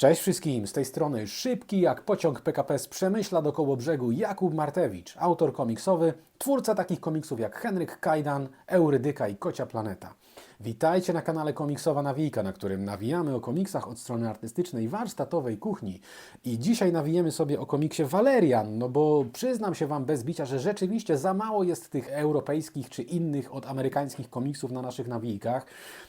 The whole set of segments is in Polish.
Cześć wszystkim, z tej strony szybki jak pociąg PKP z Przemyśla do Kołobrzegu Jakub Martewicz, autor komiksowy, twórca takich komiksów jak Henryk Kajdan, Eurydyka i Kocia Planeta. Witajcie na kanale Komiksowa Nawijka, na którym nawijamy o komiksach od strony artystycznej, warsztatowej, kuchni. I dzisiaj nawijemy sobie o komiksie Valerian, no bo przyznam się Wam bez bicia, że rzeczywiście za mało jest tych europejskich czy innych od amerykańskich komiksów na naszych nawijkach.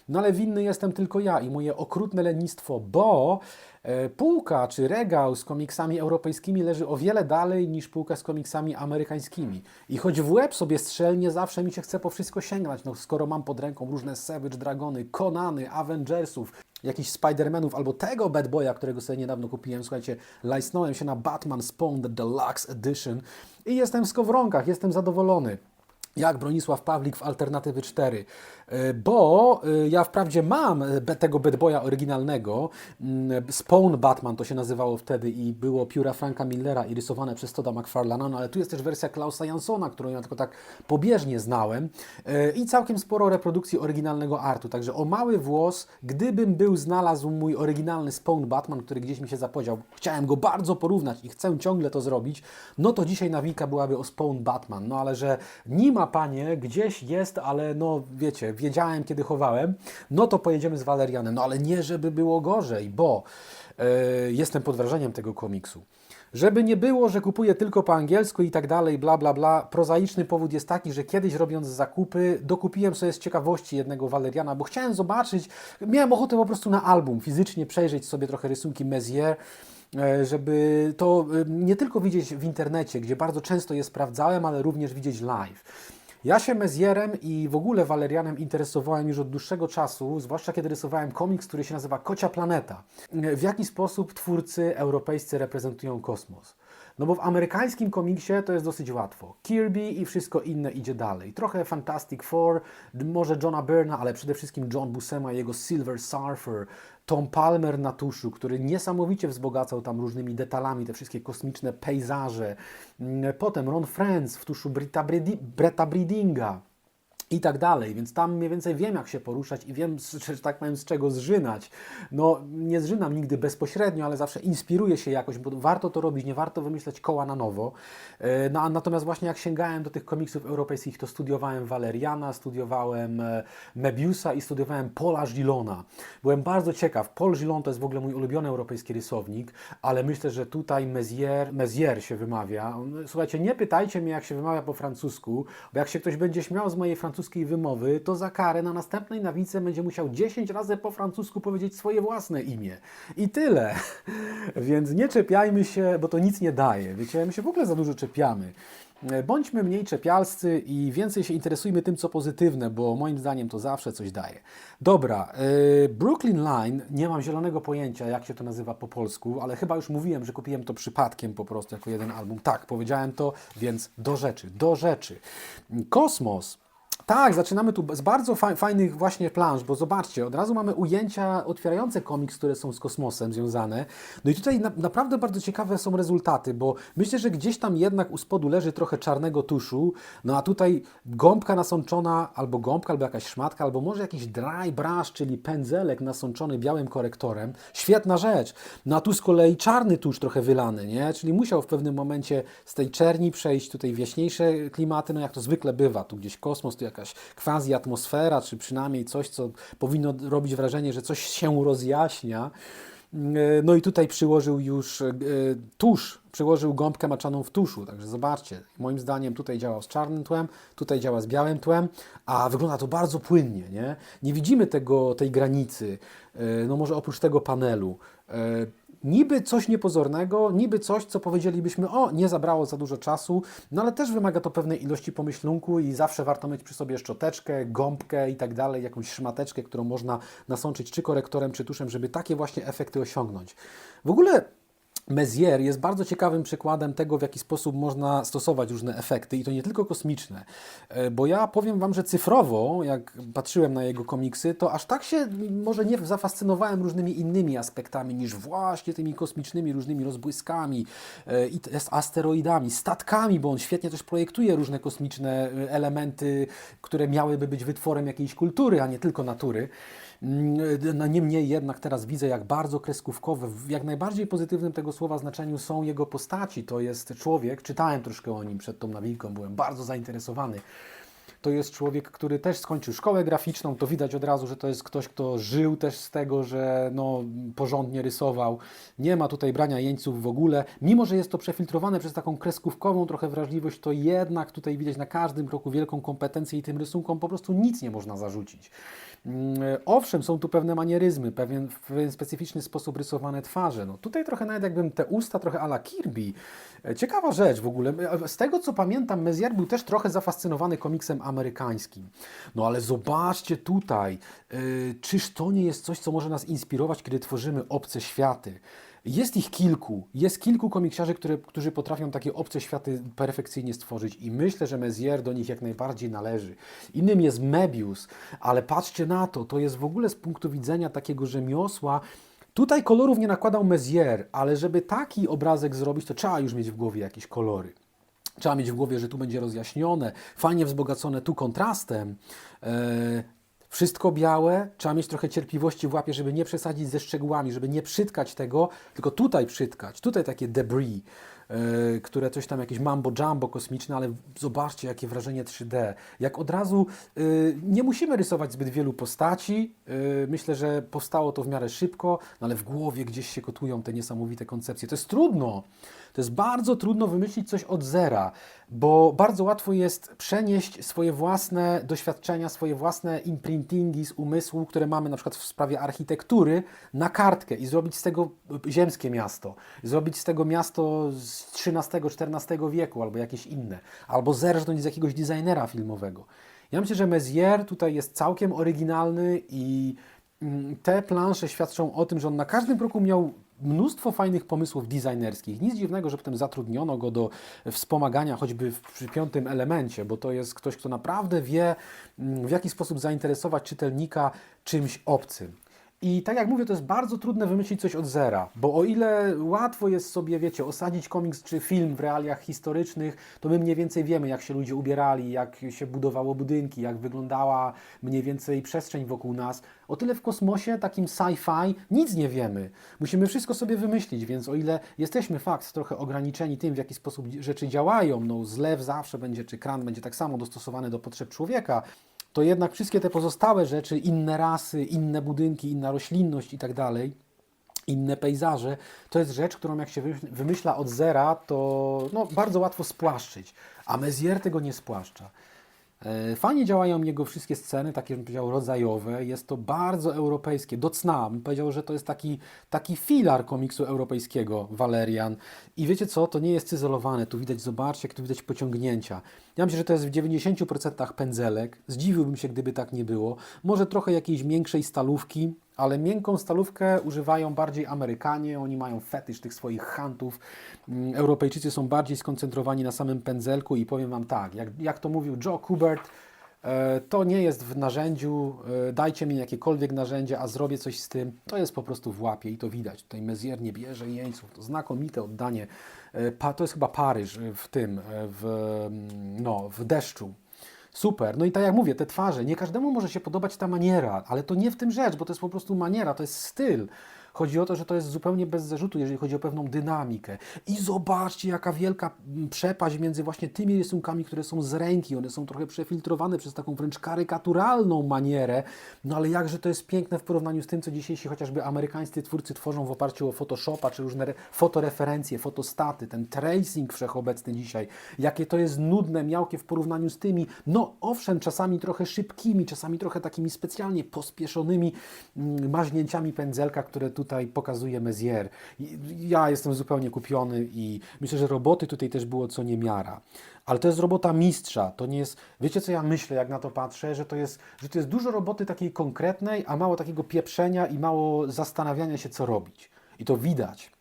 No ale winny jestem tylko ja i moje okrutne lenistwo, bo e, półka czy regał z komiksami europejskimi leży o wiele dalej niż półka z komiksami amerykańskimi. I choć w łeb sobie strzelnie zawsze mi się chce po wszystko sięgnąć, no skoro mam pod ręką różne Savage Dragony, Konany, Avengersów, jakichś Spider-Manów albo tego Bad Boya, którego sobie niedawno kupiłem. Słuchajcie, lajsnąłem się na Batman Spawn The Deluxe Edition i jestem w skowronkach, jestem zadowolony jak Bronisław Pawlik w Alternatywy 4, E, bo e, ja wprawdzie mam e, tego Bad Boya oryginalnego, mm, Spawn Batman to się nazywało wtedy i było pióra Franka Millera i rysowane przez Toda McFarlane'a, no ale tu jest też wersja Klausa Jansona, którą ja tylko tak pobieżnie znałem e, i całkiem sporo reprodukcji oryginalnego artu, także o mały włos, gdybym był znalazł mój oryginalny Spawn Batman, który gdzieś mi się zapodział, chciałem go bardzo porównać i chcę ciągle to zrobić, no to dzisiaj nawika byłaby o Spawn Batman, no ale że nie ma panie, gdzieś jest, ale no wiecie, wiedziałem kiedy chowałem, no to pojedziemy z Walerianem, no ale nie żeby było gorzej, bo e, jestem pod wrażeniem tego komiksu. Żeby nie było, że kupuję tylko po angielsku i tak dalej, bla bla bla. Prozaiczny powód jest taki, że kiedyś robiąc zakupy, dokupiłem sobie z ciekawości jednego Waleriana, bo chciałem zobaczyć, miałem ochotę po prostu na album, fizycznie przejrzeć sobie trochę rysunki Mézières, e, żeby to e, nie tylko widzieć w internecie, gdzie bardzo często je sprawdzałem, ale również widzieć live. Ja się Mezierem i w ogóle Walerianem interesowałem już od dłuższego czasu, zwłaszcza kiedy rysowałem komiks, który się nazywa Kocia Planeta. W jaki sposób twórcy europejscy reprezentują kosmos? No bo w amerykańskim komiksie to jest dosyć łatwo. Kirby i wszystko inne idzie dalej. Trochę Fantastic Four, może Johna Byrna, ale przede wszystkim John Buscema i jego Silver Surfer, Tom Palmer na tuszu, który niesamowicie wzbogacał tam różnymi detalami te wszystkie kosmiczne pejzaże. Mm, Potem Ron Friends w tuszu Brita Bretta Breedinga i tak dalej, więc tam mniej więcej wiem, jak się poruszać i wiem, że tak powiem, z czego zżynać. No, nie zżynam nigdy bezpośrednio, ale zawsze inspiruję się jakoś, bo warto to robić, nie warto wymyślać koła na nowo. E, No, natomiast właśnie jak sięgałem do tych komiksów europejskich, to studiowałem Valeriana, studiowałem e, Mebiusa i studiowałem Paula Gillona. Byłem bardzo ciekaw. Paul Gillon to jest w ogóle mój ulubiony europejski rysownik, ale myślę, że tutaj Mezier, Mezier się wymawia. Słuchajcie, nie pytajcie mnie, jak się wymawia po francusku, bo jak się ktoś będzie śmiał z mojej francuskiej wymowy, to za karę na następnej nawice będzie musiał 10 razy po francusku powiedzieć swoje własne imię. I tyle. Więc nie czepiajmy się, bo to nic nie daje. Wiecie, my się w ogóle za dużo czepiamy. E, Bądźmy mniej czepialscy i więcej się interesujmy tym, co pozytywne, bo moim zdaniem to zawsze coś daje. Dobra, e, Brooklyn Line, nie mam zielonego pojęcia, jak się to nazywa po polsku, ale chyba już mówiłem, że kupiłem to przypadkiem po prostu jako jeden album. Tak, powiedziałem to, więc do rzeczy, do rzeczy. Kosmos. Tak, zaczynamy tu z bardzo fa- fajnych właśnie planż, bo zobaczcie, od razu mamy ujęcia otwierające komiks, które są z kosmosem związane. No i tutaj na, naprawdę bardzo ciekawe są rezultaty, bo myślę, że gdzieś tam jednak u spodu leży trochę czarnego tuszu, no a tutaj gąbka nasączona, albo gąbka, albo jakaś szmatka, albo może jakiś dry brush, czyli pędzelek nasączony białym korektorem. Świetna rzecz. No a tu z kolei czarny tusz trochę wylany, nie? Czyli musiał w pewnym momencie z tej czerni przejść tutaj w jaśniejsze klimaty, no jak to zwykle bywa. Tu gdzieś kosmos, tu jakaś quasi atmosfera, czy przynajmniej coś, co powinno robić wrażenie, że coś się rozjaśnia. E, No i tutaj przyłożył już e, tusz, przyłożył gąbkę maczaną w tuszu, także zobaczcie, moim zdaniem tutaj działa z czarnym tłem, tutaj działa z białym tłem, a wygląda to bardzo płynnie, nie? Nie widzimy tego, tej granicy, e, no może oprócz tego panelu. E, Niby coś niepozornego, niby coś, co powiedzielibyśmy, o, nie zabrało za dużo czasu, no ale też wymaga to pewnej ilości pomyślunku i zawsze warto mieć przy sobie szczoteczkę, gąbkę i tak dalej, jakąś szmateczkę, którą można nasączyć czy korektorem, czy tuszem, żeby takie właśnie efekty osiągnąć. W ogóle Mézières jest bardzo ciekawym przykładem tego, w jaki sposób można stosować różne efekty i to nie tylko kosmiczne. E, Bo ja powiem Wam, że cyfrowo, jak patrzyłem na jego komiksy, to aż tak się może nie zafascynowałem różnymi innymi aspektami niż właśnie tymi kosmicznymi różnymi rozbłyskami e, asteroidami, statkami, bo on świetnie też projektuje różne kosmiczne e, elementy, które miałyby być wytworem jakiejś kultury, a nie tylko natury. Mm, No niemniej jednak teraz widzę, jak bardzo kreskówkowe, w jak najbardziej pozytywnym tego słowa znaczeniu są jego postaci. To jest człowiek, czytałem troszkę o nim przed tą nawilką, byłem bardzo zainteresowany. To jest człowiek, który też skończył szkołę graficzną. To widać od razu, że to jest ktoś, kto żył też z tego, że no, porządnie rysował. Nie ma tutaj brania jeńców w ogóle. Mimo, że jest to przefiltrowane przez taką kreskówkową trochę wrażliwość, to jednak tutaj widać na każdym kroku wielką kompetencję i tym rysunkom po prostu nic nie można zarzucić. Mm, Owszem, są tu pewne manieryzmy, pewien, w pewien specyficzny sposób rysowane twarze. No, tutaj trochę nawet jakbym te usta trochę ala Kirby. E, Ciekawa rzecz w ogóle. E, Z tego co pamiętam, Mezier był też trochę zafascynowany komiksem amerykańskim. No ale zobaczcie tutaj, e, czyż to nie jest coś, co może nas inspirować, kiedy tworzymy obce światy? Jest ich kilku, jest kilku komiksiarzy, które, którzy potrafią takie obce światy perfekcyjnie stworzyć i myślę, że Mezier do nich jak najbardziej należy. Innym jest Mebius, ale patrzcie na to, to jest w ogóle z punktu widzenia takiego rzemiosła, Tutaj kolorów nie nakładał Mezier, ale żeby taki obrazek zrobić, to trzeba już mieć w głowie jakieś kolory. Trzeba mieć w głowie, że tu będzie rozjaśnione, fajnie wzbogacone tu kontrastem. E, wszystko białe, trzeba mieć trochę cierpliwości w łapie, żeby nie przesadzić ze szczegółami, żeby nie przytkać tego, tylko tutaj przytkać, tutaj takie debris, e, które coś tam, jakieś mambo jumbo kosmiczne, ale zobaczcie, jakie wrażenie 3D. Jak od razu e, nie musimy rysować zbyt wielu postaci, myślę, że powstało to w miarę szybko, no ale w głowie gdzieś się kotują te niesamowite koncepcje. To jest trudno. To jest bardzo trudno wymyślić coś od zera, bo bardzo łatwo jest przenieść swoje własne doświadczenia, swoje własne imprintingi z umysłu, które mamy na przykład w sprawie architektury, na kartkę i zrobić z tego ziemskie miasto. Zrobić z tego miasto z XIII-XIV wieku albo jakieś inne. Albo zerżnąć z jakiegoś designera filmowego. Ja myślę, że Mezier tutaj jest całkiem oryginalny i mm, te plansze świadczą o tym, że on na każdym kroku miał mnóstwo fajnych pomysłów designerskich. Nic dziwnego, że potem zatrudniono go do wspomagania choćby w, przy piątym elemencie, bo to jest ktoś, kto naprawdę wie, mm, w jaki sposób zainteresować czytelnika czymś obcym. I tak jak mówię, to jest bardzo trudne wymyślić coś od zera, bo o ile łatwo jest sobie, wiecie, osadzić komiks czy film w realiach historycznych, to my mniej więcej wiemy, jak się ludzie ubierali, jak się budowało budynki, jak wyglądała mniej więcej przestrzeń wokół nas. O tyle w kosmosie, takim sci-fi, nic nie wiemy. Musimy wszystko sobie wymyślić, więc o ile jesteśmy fakt trochę ograniczeni tym, w jaki sposób rzeczy działają, no zlew zawsze będzie, czy kran będzie tak samo dostosowany do potrzeb człowieka, to jednak wszystkie te pozostałe rzeczy, inne rasy, inne budynki, inna roślinność i tak dalej, inne pejzaże, to jest rzecz, którą jak się wy- wymyśla od zera, to no, bardzo łatwo spłaszczyć. A Mezier tego nie spłaszcza. E, Fajnie działają jego wszystkie sceny, takie bym powiedział rodzajowe. Jest to bardzo europejskie. Do cna. Bym powiedział, że to jest taki, taki filar komiksu europejskiego, Valerian. I wiecie co? To nie jest cyzelowane. Tu widać, zobaczcie, jak tu widać pociągnięcia. Ja myślę, że to jest w 90% pędzelek. Zdziwiłbym się, gdyby tak nie było. Może trochę jakiejś większej stalówki, ale miękką stalówkę używają bardziej Amerykanie, oni mają fetysz tych swoich hantów. Mm, Europejczycy są bardziej skoncentrowani na samym pędzelku i powiem Wam tak, jak, jak to mówił Joe Kubert, e, to nie jest w narzędziu, e, dajcie mi jakiekolwiek narzędzie, a zrobię coś z tym, to jest po prostu w łapie i to widać. Tutaj Mezier nie bierze jeńców, to znakomite oddanie. E, to jest chyba Paryż w tym, w, mm, no, w deszczu. Super. No i tak jak mówię, te twarze, nie każdemu może się podobać ta maniera, ale to nie w tym rzecz, bo to jest po prostu maniera, to jest styl. Chodzi o to, że to jest zupełnie bez zarzutu, jeżeli chodzi o pewną dynamikę. I zobaczcie, jaka wielka mm, przepaść między właśnie tymi rysunkami, które są z ręki. One są trochę przefiltrowane przez taką wręcz karykaturalną manierę. No ale jakże to jest piękne w porównaniu z tym, co dzisiejsi chociażby amerykańscy twórcy tworzą w oparciu o Photoshopa, czy różne re- fotoreferencje, fotostaty, ten tracing wszechobecny dzisiaj. Jakie to jest nudne, miałkie w porównaniu z tymi, no owszem, czasami trochę szybkimi, czasami trochę takimi specjalnie pospieszonymi mm, maźnięciami pędzelka, które tutaj pokazuje Mezier. Ja jestem zupełnie kupiony i myślę, że roboty tutaj też było co niemiara. Ale to jest robota mistrza, to nie jest, wiecie co ja myślę, jak na to patrzę, że to jest, że to jest dużo roboty takiej konkretnej, a mało takiego pieprzenia i mało zastanawiania się, co robić. I to widać.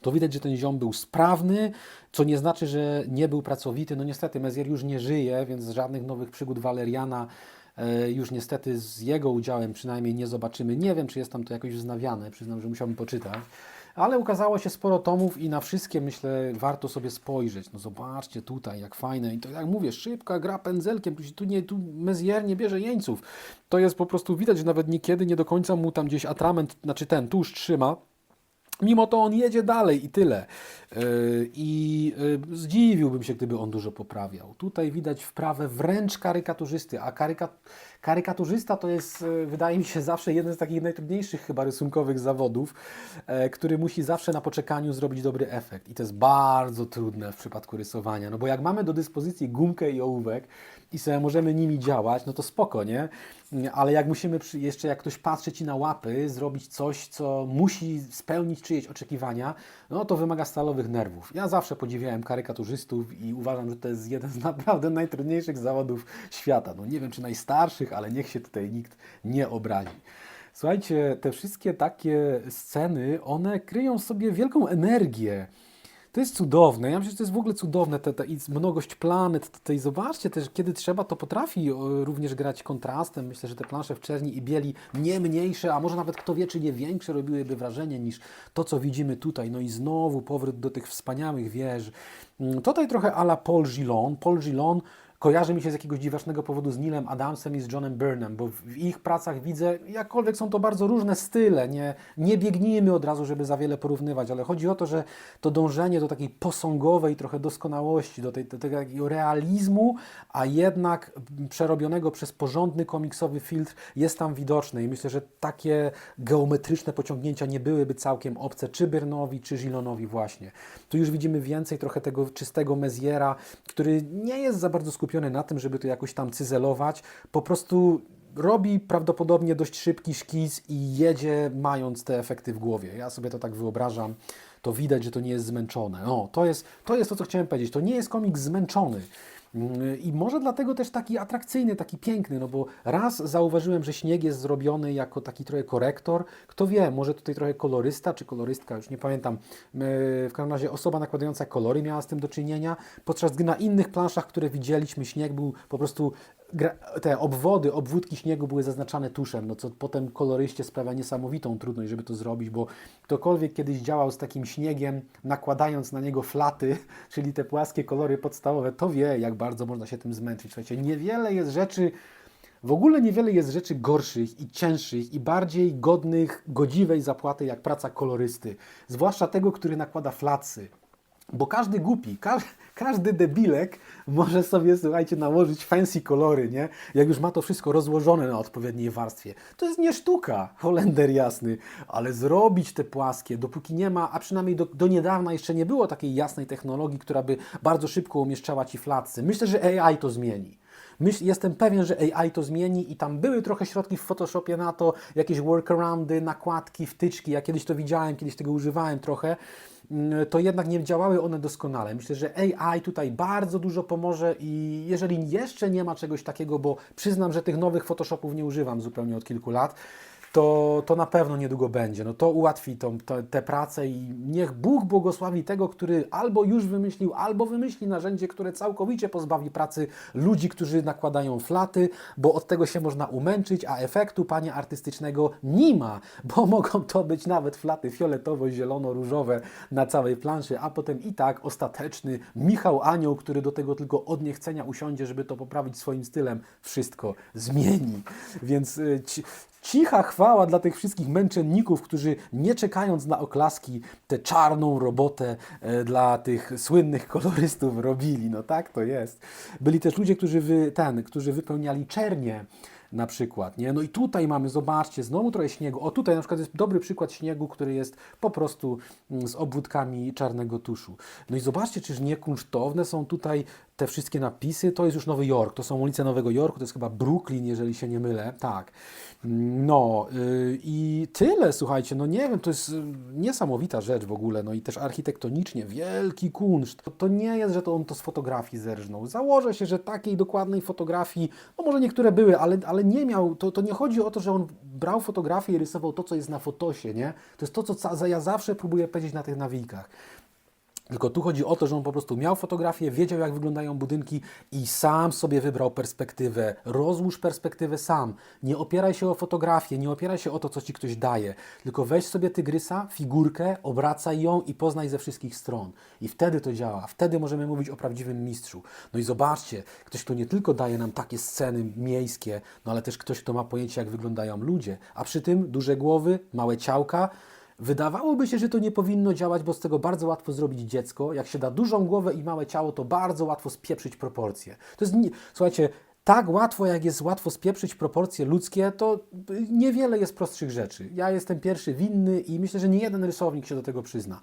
To widać, że ten ziom był sprawny, co nie znaczy, że nie był pracowity. No niestety, Mezier już nie żyje, więc żadnych nowych przygód Waleriana już niestety z jego udziałem przynajmniej nie zobaczymy. Nie wiem, czy jest tam to jakoś wznawiane, przyznam, że musiałbym poczytać. ale ukazało się sporo tomów i na wszystkie myślę warto sobie spojrzeć. No zobaczcie tutaj, jak fajne. I to jak mówię, szybka gra pędzelkiem, tu nie, tu Mezier nie bierze jeńców. To jest po prostu widać, że nawet niekiedy nie do końca mu tam gdzieś atrament, znaczy ten tusz trzyma. Mimo to on jedzie dalej i tyle. Yy, I yy, zdziwiłbym się, gdyby on dużo poprawiał. Tutaj widać wprawę wręcz karykaturzysty, a karyka, karykaturzysta to jest, yy, wydaje mi się, zawsze jeden z takich najtrudniejszych chyba rysunkowych zawodów, e, który musi zawsze na poczekaniu zrobić dobry efekt. I to jest bardzo trudne w przypadku rysowania, no bo jak mamy do dyspozycji gumkę i ołówek i sobie możemy nimi działać, no to spoko, nie? Ale jak musimy przy, jeszcze, jak ktoś patrzy Ci na łapy, zrobić coś, co musi spełnić czyjeś oczekiwania, no to wymaga stalowych nerwów. Ja zawsze podziwiałem karykaturzystów i uważam, że to jest jeden z naprawdę najtrudniejszych zawodów świata. No nie wiem, czy najstarszych, ale niech się tutaj nikt nie obrazi. Słuchajcie, te wszystkie takie sceny, one kryją w sobie wielką energię. To jest cudowne. Ja myślę, że to jest w ogóle cudowne, ta, ta mnogość planet. Tutaj zobaczcie też, kiedy trzeba, to potrafi również grać kontrastem. Myślę, że te plansze w czerni i bieli nie mniejsze, a może nawet kto wie, czy nie większe robiłyby wrażenie niż to, co widzimy tutaj. No i znowu powrót do tych wspaniałych wież. Mm, Tutaj trochę ala Paul Gillon. Paul Gillon kojarzy mi się z jakiegoś dziwacznego powodu z Neilem Adamsem i z Johnem Byrnem, bo w ich pracach widzę, jakkolwiek są to bardzo różne style, nie, nie biegnijmy od razu, żeby za wiele porównywać, ale chodzi o to, że to dążenie do takiej posągowej trochę doskonałości, do, tej, do tego takiego realizmu, a jednak przerobionego przez porządny komiksowy filtr jest tam widoczne i myślę, że takie geometryczne pociągnięcia nie byłyby całkiem obce czy Byrnowi, czy Gilonowi właśnie. Tu już widzimy więcej trochę tego czystego Meziera, który nie jest za bardzo skupiony na tym, żeby to jakoś tam cyzelować, po prostu robi prawdopodobnie dość szybki szkic i jedzie mając te efekty w głowie. Ja sobie to tak wyobrażam. To widać, że to nie jest zmęczone. No, to jest to, jest to co chciałem powiedzieć. To nie jest komik zmęczony. I może dlatego też taki atrakcyjny, taki piękny, no bo raz zauważyłem, że śnieg jest zrobiony jako taki trochę korektor. Kto wie, może tutaj trochę kolorysta czy kolorystka, już nie pamiętam. W każdym razie osoba nakładająca kolory miała z tym do czynienia, podczas gdy na innych planszach, które widzieliśmy, śnieg był po prostu te obwody, obwódki śniegu były zaznaczane tuszem, no co potem koloryście sprawia niesamowitą trudność, żeby to zrobić, bo ktokolwiek kiedyś działał z takim śniegiem, nakładając na niego flaty, czyli te płaskie kolory podstawowe, to wie, jak bardzo można się tym zmęczyć. Słuchajcie, niewiele jest rzeczy, w ogóle niewiele jest rzeczy gorszych i cięższych i bardziej godnych godziwej zapłaty jak praca kolorysty, zwłaszcza tego, który nakłada flatsy. Bo każdy głupi, każdy, każdy debilek może sobie, słuchajcie, nałożyć fancy kolory, nie? Jak już ma to wszystko rozłożone na odpowiedniej warstwie. To jest nie sztuka, Holender jasny, ale zrobić te płaskie, dopóki nie ma, a przynajmniej do, do niedawna jeszcze nie było takiej jasnej technologii, która by bardzo szybko umieszczała Ci flatcy. Myślę, że AI to zmieni. Myśl, jestem pewien, że AI to zmieni i tam były trochę środki w Photoshopie na to, jakieś workaroundy, nakładki, wtyczki. Ja kiedyś to widziałem, kiedyś tego używałem trochę to jednak nie działały one doskonale. Myślę, że AI tutaj bardzo dużo pomoże i jeżeli jeszcze nie ma czegoś takiego, bo przyznam, że tych nowych Photoshopów nie używam zupełnie od kilku lat, to, to na pewno niedługo będzie. No to ułatwi tą, to, tę pracę i niech Bóg błogosławi tego, który albo już wymyślił, albo wymyśli narzędzie, które całkowicie pozbawi pracy ludzi, którzy nakładają flaty, bo od tego się można umęczyć, a efektu, panie artystycznego, nie ma, bo mogą to być nawet flaty fioletowo-zielono-różowe na całej planszy, a potem i tak ostateczny Michał Anioł, który do tego tylko od niechcenia usiądzie, żeby to poprawić swoim stylem, wszystko zmieni. Więc y, ci, cicha chwała dla tych wszystkich męczenników, którzy nie czekając na oklaski, tę czarną robotę e, dla tych słynnych kolorystów robili. No tak to jest. Byli też ludzie, którzy, wy, ten, którzy wypełniali czernie na przykład. Nie? No i tutaj mamy, zobaczcie, znowu trochę śniegu. O tutaj na przykład jest dobry przykład śniegu, który jest po prostu mm, z obwódkami czarnego tuszu. No i zobaczcie, czyż nie kunsztowne są tutaj te wszystkie napisy. To jest już Nowy Jork, to są ulice Nowego Jorku, to jest chyba Brooklyn, jeżeli się nie mylę. Tak. No yy, i tyle, słuchajcie, no nie wiem, to jest y, niesamowita rzecz w ogóle, no i też architektonicznie wielki kunszt. To, to nie jest, że to on to z fotografii zerżnął. Założę się, że takiej dokładnej fotografii, no może niektóre były, ale, ale nie miał, to, to nie chodzi o to, że on brał fotografię i rysował to, co jest na fotosie, nie? To jest to, co ja zawsze próbuję powiedzieć na tych nawijkach. Tylko tu chodzi o to, że on po prostu miał fotografię, wiedział jak wyglądają budynki i sam sobie wybrał perspektywę. Rozłóż perspektywę sam. Nie opieraj się o fotografię, nie opieraj się o to, co ci ktoś daje. Tylko weź sobie tygrysa, figurkę, obracaj ją i poznaj ze wszystkich stron. I wtedy to działa. Wtedy możemy mówić o prawdziwym mistrzu. No i zobaczcie, ktoś, kto nie tylko daje nam takie sceny miejskie, no ale też ktoś, kto ma pojęcie, jak wyglądają ludzie. A przy tym duże głowy, małe ciałka, Wydawałoby się, że to nie powinno działać, bo z tego bardzo łatwo zrobić dziecko. Jak się da dużą głowę i małe ciało, to bardzo łatwo spieprzyć proporcje. To jest, słuchajcie, tak łatwo, jak jest łatwo spieprzyć proporcje ludzkie, to niewiele jest prostszych rzeczy. Ja jestem pierwszy winny i myślę, że nie jeden rysownik się do tego przyzna.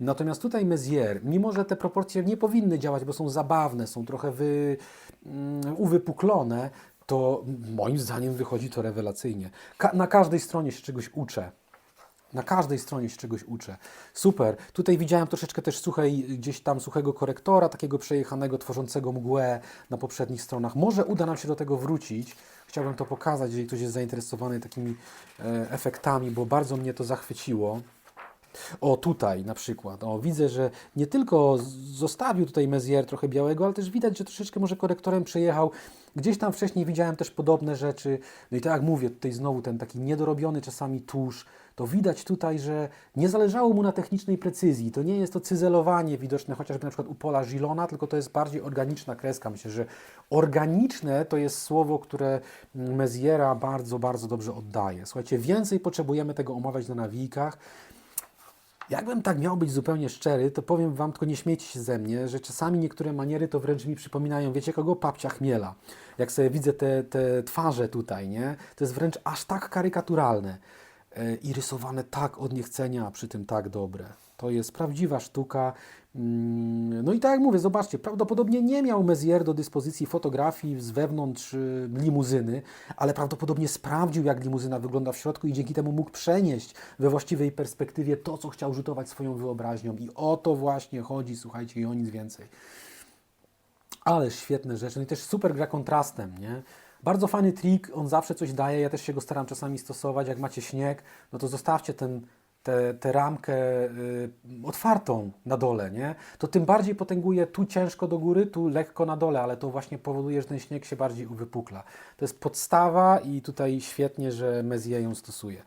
Natomiast tutaj Mézières, mimo że te proporcje nie powinny działać, bo są zabawne, są trochę wy, mm, uwypuklone, to moim zdaniem wychodzi to rewelacyjnie. Ka na każdej stronie się czegoś uczę. Na każdej stronie się czegoś uczę. Super. Tutaj widziałem troszeczkę też suchej, gdzieś tam suchego korektora, takiego przejechanego, tworzącego mgłę na poprzednich stronach. Może uda nam się do tego wrócić. Chciałbym to pokazać, jeżeli ktoś jest zainteresowany takimi e, efektami, bo bardzo mnie to zachwyciło. O, tutaj na przykład. O, widzę, że nie tylko zostawił tutaj Mezier trochę białego, ale też widać, że troszeczkę może korektorem przejechał. Gdzieś tam wcześniej widziałem też podobne rzeczy. No i tak jak mówię, tutaj znowu ten taki niedorobiony czasami tusz. To widać tutaj, że nie zależało mu na technicznej precyzji. To nie jest to cyzelowanie widoczne chociażby na przykład u Pola Gilona, tylko to jest bardziej organiczna kreska. Myślę, że organiczne to jest słowo, które Meziera bardzo, bardzo dobrze oddaje. Słuchajcie, więcej potrzebujemy tego omawiać na nawijkach. Jakbym tak miał być zupełnie szczery, to powiem Wam, tylko nie śmiejcie się ze mnie, że czasami niektóre maniery to wręcz mi przypominają, wiecie kogo? Papcia Chmiela. Jak sobie widzę te, te twarze tutaj, nie? To jest wręcz aż tak karykaturalne i rysowane tak od niechcenia, a przy tym tak dobre. To jest prawdziwa sztuka. Mm, No i tak jak mówię, zobaczcie, prawdopodobnie nie miał Mezier do dyspozycji fotografii z wewnątrz y, limuzyny, ale prawdopodobnie sprawdził, jak limuzyna wygląda w środku i dzięki temu mógł przenieść we właściwej perspektywie to, co chciał rzutować swoją wyobraźnią. I o to właśnie chodzi, słuchajcie, i o nic więcej. Ale świetne rzeczy. No i też super gra kontrastem, nie? Bardzo fajny trik, on zawsze coś daje, ja też się go staram czasami stosować. Jak macie śnieg, no to zostawcie tę ramkę y, otwartą na dole, nie? To tym bardziej potęguje tu ciężko do góry, tu lekko na dole, ale to właśnie powoduje, że ten śnieg się bardziej uwypukla. To jest podstawa i tutaj świetnie, że Mezier ją stosuje.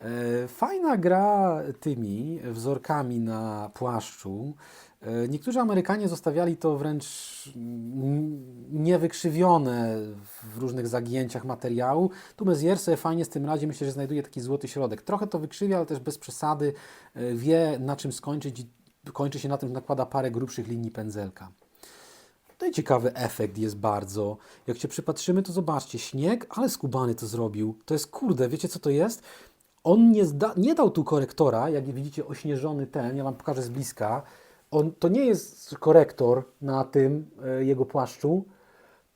E, Fajna gra tymi wzorkami na płaszczu. E, Niektórzy Amerykanie zostawiali to wręcz niewykrzywione w różnych zagięciach materiału. Tu Mezier sobie fajnie z tym radzi, myślę, że znajduje taki złoty środek. Trochę to wykrzywia, ale też bez przesady. E, Wie na czym skończyć i kończy się na tym, że nakłada parę grubszych linii pędzelka. Tutaj ciekawy efekt jest bardzo. Jak się przypatrzymy, to zobaczcie, śnieg, ale skubany to zrobił. To jest kurde, wiecie co to jest? On nie, nie dał tu korektora, jak widzicie, ośnieżony ten, ja Wam pokażę z bliska. On, to nie jest korektor na tym e, jego płaszczu,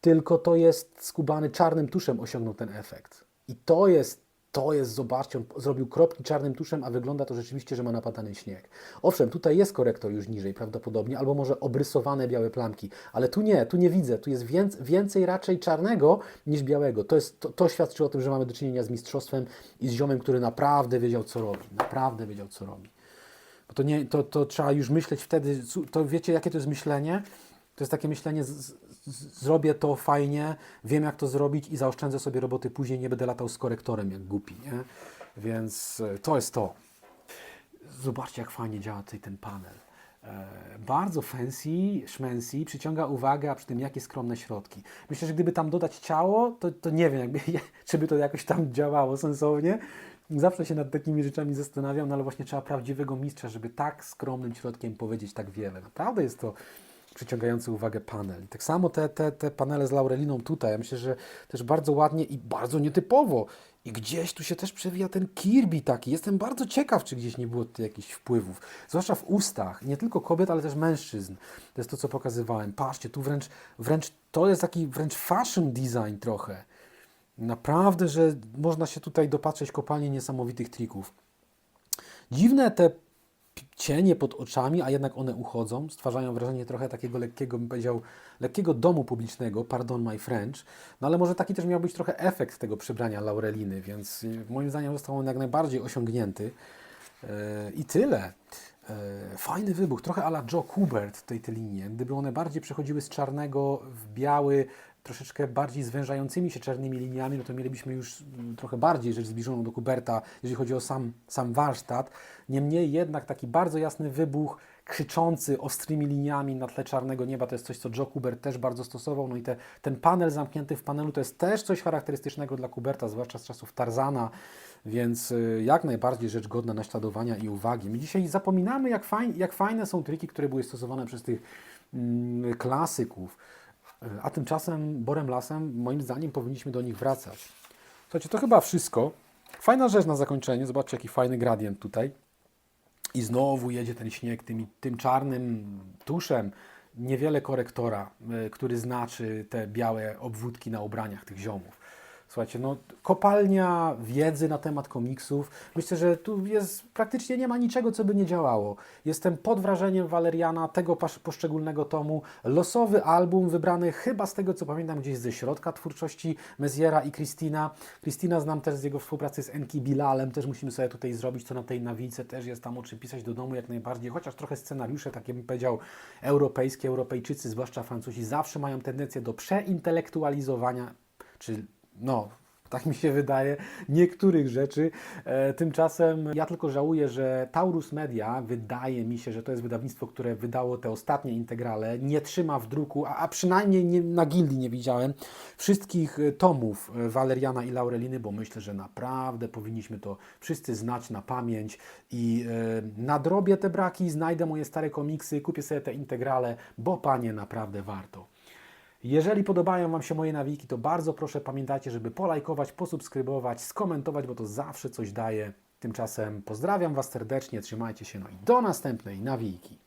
tylko to jest skubany czarnym tuszem osiągnął ten efekt. I to jest, to jest, zobaczcie, on zrobił kropki czarnym tuszem, a wygląda to rzeczywiście, że ma napadany śnieg. Owszem, tutaj jest korektor już niżej prawdopodobnie, albo może obrysowane białe plamki, ale tu nie, tu nie widzę, tu jest więcej, więcej raczej czarnego niż białego. To, jest, to, to świadczy o tym, że mamy do czynienia z mistrzostwem i z ziomem, który naprawdę wiedział, co robi. Naprawdę wiedział, co robi. Bo to, nie, to, to trzeba już myśleć wtedy, to wiecie, jakie to jest myślenie? To jest takie myślenie, z, z, zrobię to fajnie, wiem jak to zrobić i zaoszczędzę sobie roboty później, nie będę latał z korektorem jak głupi, nie? Więc e, to jest to. Zobaczcie, jak fajnie działa tutaj ten panel. E, bardzo fancy, szmency, przyciąga uwagę, a przy tym jakie skromne środki. Myślę, że gdyby tam dodać ciało, to, to nie wiem, jakby, czy by to jakoś tam działało sensownie. Zawsze się nad takimi rzeczami zastanawiam, no ale właśnie trzeba prawdziwego mistrza, żeby tak skromnym środkiem powiedzieć tak wiele. Naprawdę jest to przyciągający uwagę panel. I tak samo te, te, te panele z Laureliną tutaj, ja myślę, że też bardzo ładnie i bardzo nietypowo. I gdzieś tu się też przewija ten Kirby taki. Jestem bardzo ciekaw, czy gdzieś nie było tutaj jakichś wpływów. Zwłaszcza w ustach, nie tylko kobiet, ale też mężczyzn. To jest to, co pokazywałem. Patrzcie, tu wręcz, wręcz to jest taki wręcz fashion design trochę. Naprawdę, że można się tutaj dopatrzeć kopalnie niesamowitych trików. Dziwne te cienie pod oczami, a jednak one uchodzą, stwarzają wrażenie trochę takiego lekkiego, bym powiedział, lekkiego domu publicznego, pardon my French, no ale może taki też miał być trochę efekt tego przybrania Laureliny, więc y, moim zdaniem został on jak najbardziej osiągnięty. Yy, I tyle. E, Fajny wybuch, trochę ala Joe Kubert tej, te linie. Gdyby one bardziej przechodziły z czarnego w biały, troszeczkę bardziej zwężającymi się czarnymi liniami, no to mielibyśmy już mm, trochę bardziej rzecz zbliżoną do Kuberta, jeżeli chodzi o sam, sam warsztat. Niemniej jednak taki bardzo jasny wybuch, krzyczący ostrymi liniami na tle czarnego nieba, to jest coś, co Joe Kubert też bardzo stosował. No i te, ten panel zamknięty w panelu to jest też coś charakterystycznego dla Kuberta, zwłaszcza z czasów Tarzana. Więc y, jak najbardziej rzecz godna naśladowania i uwagi. My dzisiaj zapominamy, jak, fajn, jak fajne są triki, które były stosowane przez tych mm, klasyków. Y, A tymczasem Borem Lasem, moim zdaniem, powinniśmy do nich wracać. Słuchajcie, to chyba wszystko. Fajna rzecz na zakończenie. Zobaczcie, jaki fajny gradient tutaj. I znowu jedzie ten śnieg tym, tym czarnym tuszem. Niewiele korektora, y, który znaczy te białe obwódki na ubraniach tych ziomów. Słuchajcie, no kopalnia wiedzy na temat komiksów. Myślę, że tu jest praktycznie nie ma niczego, co by nie działało. Jestem pod wrażeniem Waleriana, tego poszczególnego tomu. Losowy album wybrany chyba z tego, co pamiętam, gdzieś ze środka twórczości Meziera i Christina. Christina znam też z jego współpracy z Enki Bilalem, też musimy sobie tutaj zrobić to na tej nawice, też jest tam o czym pisać do domu jak najbardziej, chociaż trochę scenariusze, takie bym powiedział, europejskie, Europejczycy, zwłaszcza Francuzi, zawsze mają tendencję do przeintelektualizowania, czy no, tak mi się wydaje, niektórych rzeczy. E, tymczasem ja tylko żałuję, że Taurus Media, wydaje mi się, że to jest wydawnictwo, które wydało te ostatnie integrale, nie trzyma w druku, a, a przynajmniej nie, na gildii nie widziałem, wszystkich e, tomów e, Waleriana i Laureliny, bo myślę, że naprawdę powinniśmy to wszyscy znać na pamięć i e, nadrobię te braki, znajdę moje stare komiksy, kupię sobie te integrale, bo panie, naprawdę warto. Jeżeli podobają Wam się moje nawiki, to bardzo proszę pamiętajcie, żeby polajkować, posubskrybować, skomentować, bo to zawsze coś daje. Tymczasem pozdrawiam Was serdecznie, trzymajcie się, no i do następnej nawiki.